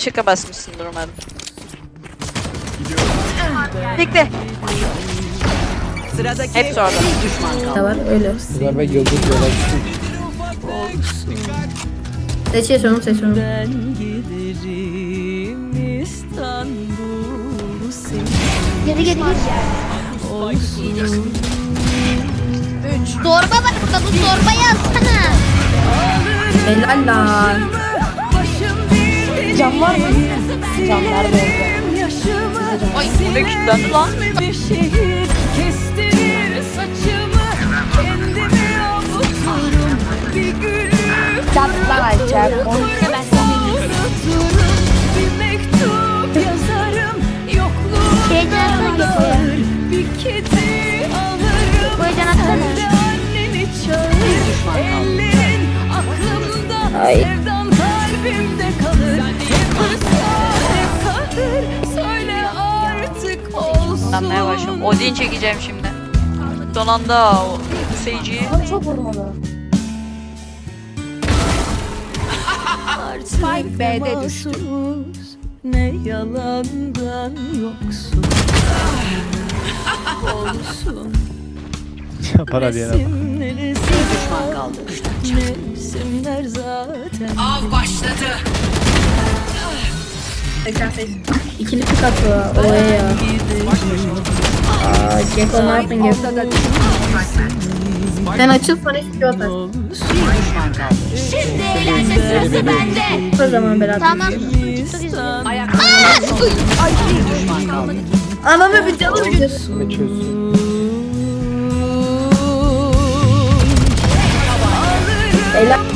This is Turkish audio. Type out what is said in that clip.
Şaka basmışsındır umarım. Bekle. Sıradaki Hepsi orada. düşman kaldı. var öyle. Kızlar ve yıldız yola çıktı. Seçiyorum seçiyorum. Ben giderim İstanbul senin Geri geri geri. olsun. Zorba var burada bu zorbayı alsana. Helal lan. Cam var mı? Camlar da Yaşımı Ay ne kilitlendi lan? bir şehir kestirir saçımı kendimi avuturum bir gülü Camlar açacak. unuturum bir mektup yazarım yokluğum Heyecanla geçiyor. bir kedi alırım Bu heyecan atsana. Ellerin aklımda Ay. Anlamaya başladım. Odin çekeceğim şimdi. Son anda o seyirciyi. Çok vurmalı. Spike B'de düştü. Ne yalandan yoksun Olsun Para diyene bak. Resimleri düşman kaldı. Resimler zaten Av başladı. 88. İkili pik atıyor. Oya ya. Gekko ne yaptın Gekko? Sen açıl sonra düşman kaldı. Şimdi eğlence sırası bende. O zaman Berat. Tamam. Ayakta. Ay bir düşman kaldı. Anamı bir canım bir çözsün. Başımı